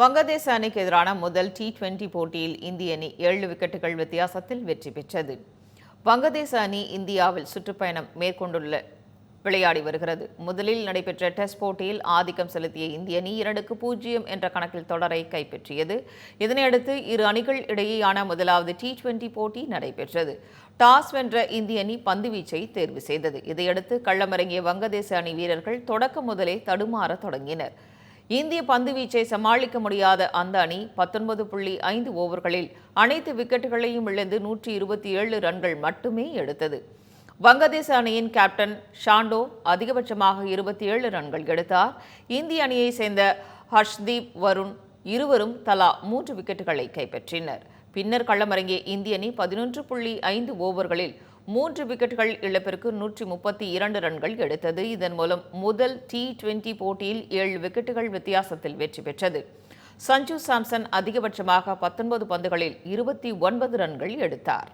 வங்கதேச அணிக்கு எதிரான முதல் டி டுவெண்டி போட்டியில் இந்திய அணி ஏழு விக்கெட்டுகள் வித்தியாசத்தில் வெற்றி பெற்றது. வங்கதேச அணி இந்தியாவில் சுற்றுப்பயணம் மேற்கொண்டுள்ள விளையாடி வருகிறது. முதலில் நடைபெற்ற டெஸ்ட் போட்டியில் ஆதிக்கம் செலுத்திய இந்திய அணி இரண்டுக்கு பூஜ்ஜியம் என்ற கணக்கில் தொடரை கைப்பற்றியது. இதனையடுத்து இரு அணிகள் இடையேயான முதலாவது டி டுவெண்டி போட்டி நடைபெற்றது. டாஸ் வென்ற இந்திய அணி பந்துவீச்சை தேர்வு செய்தது. இதையடுத்து களமிறங்கிய வங்கதேச அணி வீரர்கள் தொடக்கம் முதலே தடுமாற தொடங்கினர். இந்திய பந்துவீச்சை சமாளிக்க முடியாத அந்த அணி பத்தொன்பது புள்ளி ஐந்து ஓவர்களில் அனைத்து விக்கெட்டுகளையும் இழந்து நூற்றி இருபத்தி ஏழு ரன்கள் மட்டுமே எடுத்தது. வங்கதேச அணியின் கேப்டன் ஷாண்டோ அதிகபட்சமாக இருபத்தி ஏழு ரன்கள் எடுத்தார். இந்திய அணியை சேர்ந்த ஹர்ஷ்தீப் வருண் இருவரும் தலா மூன்று விக்கெட்டுகளை கைப்பற்றினர். பின்னர் களமிறங்கிய இந்திய அணி பதினொன்று புள்ளி ஐந்து ஓவர்களில் மூன்று விக்கெட்டுகள் இழப்பிற்கு நூற்றி முப்பத்தி இரண்டு ரன்கள் எடுத்தது. இதன் மூலம் முதல் டி டுவெண்டி போட்டியில் ஏழு விக்கெட்டுகள் வித்தியாசத்தில் வெற்றி பெற்றது. சஞ்சு சாம்சன் அதிகபட்சமாக பத்தொன்பது பந்துகளில் இருபத்தி ஒன்பது ரன்கள் எடுத்தார்.